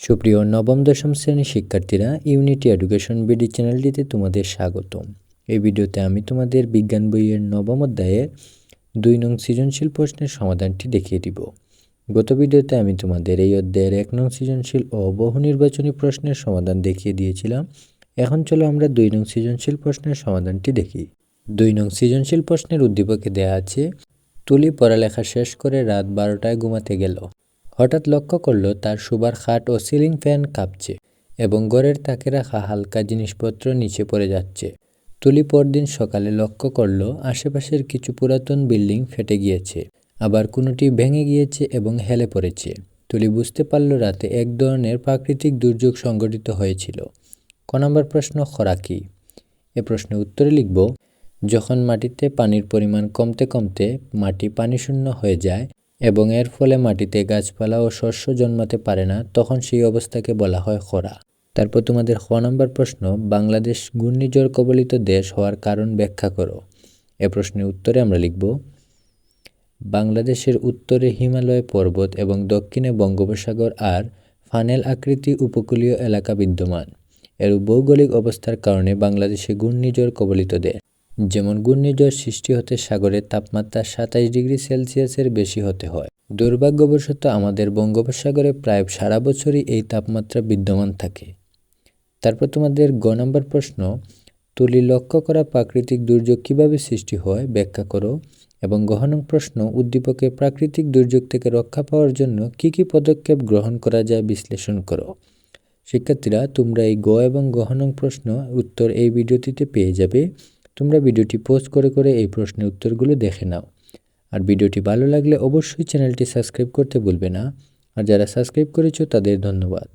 সুপ্রিয় নবম, দশম শ্রেণির শিক্ষার্থীরা ইউনিটি এডুকেশন বিডি চ্যানেলটিতে তোমাদের স্বাগতম। এই ভিডিওতে আমি তোমাদের বিজ্ঞান বইয়ের নবম অধ্যায়ের দুই নং সৃজনশীল প্রশ্নের সমাধানটি দেখিয়ে দিব। গত ভিডিওতে আমি তোমাদের এই অধ্যায়ের এক নং সৃজনশীল ও বহু নির্বাচনী প্রশ্নের সমাধান দেখিয়ে দিয়েছিলাম। এখন চলো আমরা দুই নং সৃজনশীল প্রশ্নের সমাধানটি দেখি। দুই নং সৃজনশীল প্রশ্নের উদ্দীপকে দেয়া আছে, তুলি পড়ালেখা শেষ করে রাত বারোটায় ঘুমাতে গেল। হঠাৎ লক্ষ্য করল তার শোবার খাট ও সিলিং ফ্যান কাঁপছে এবং ঘরের তাকে রাখা হালকা জিনিসপত্র নিচে পড়ে যাচ্ছে। তুলি পরদিন সকালে লক্ষ্য করল আশেপাশের কিছু পুরাতন বিল্ডিং ফেটে গিয়েছে, আবার কোনোটি ভেঙে গিয়েছে এবং হেলে পড়েছে। তুলি বুঝতে পারল রাতে এক ধরনের প্রাকৃতিক দুর্যোগ সংঘটিত হয়েছিল। ক নম্বর প্রশ্ন, খরা কি? এ প্রশ্নের উত্তরে লিখব, যখন মাটিতে পানির পরিমাণ কমতে কমতে মাটি পানিশূন্য হয়ে যায় এবং এর ফলে মাটিতে গাছপালা ও শস্য জন্মাতে পারে না, তখন সেই অবস্থাকে বলা হয় খরা। তারপর তোমাদের খ নম্বর প্রশ্ন, বাংলাদেশ ঘূর্ণিঝড় কবলিত দেশ হওয়ার কারণ ব্যাখ্যা করো। এ প্রশ্নের উত্তরে আমরা লিখব, বাংলাদেশের উত্তরে হিমালয় পর্বত এবং দক্ষিণে বঙ্গোপসাগর আর ফানেল আকৃতি উপকূলীয় এলাকা বিদ্যমান। এর ভৌগোলিক অবস্থার কারণে বাংলাদেশে ঘূর্ণিঝড় কবলিত দেশ। যেমন ঘূর্ণিঝড় সৃষ্টি হতে সাগরের তাপমাত্রা সাতাইশ ডিগ্রি সেলসিয়াসের বেশি হতে হয়। দুর্ভাগ্যবশত আমাদের বঙ্গোপসাগরে প্রায় সারা বছরই এই তাপমাত্রা বিদ্যমান থাকে। তারপর তোমাদের গ নম্বর প্রশ্ন, তুলি লক্ষ্য করা প্রাকৃতিক দুর্যোগ কীভাবে সৃষ্টি হয় ব্যাখ্যা করো এবং গহনং প্রশ্ন, উদ্দীপকে প্রাকৃতিক দুর্যোগ থেকে রক্ষা পাওয়ার জন্য কি কি পদক্ষেপ গ্রহণ করা যায় বিশ্লেষণ করো। শিক্ষার্থীরা, তোমরা এই গ এবং গহনং প্রশ্ন উত্তর এই ভিডিওটিতে পেয়ে যাবে। তোমরা ভিডিওটি পোস্ট করে করে এই প্রশ্নের উত্তরগুলো দেখে নাও। আর ভিডিওটি ভালো লাগলে অবশ্যই চ্যানেলটি সাবস্ক্রাইব করতে ভুলবে না। আর যারা সাবস্ক্রাইব করেছ তাদের ধন্যবাদ।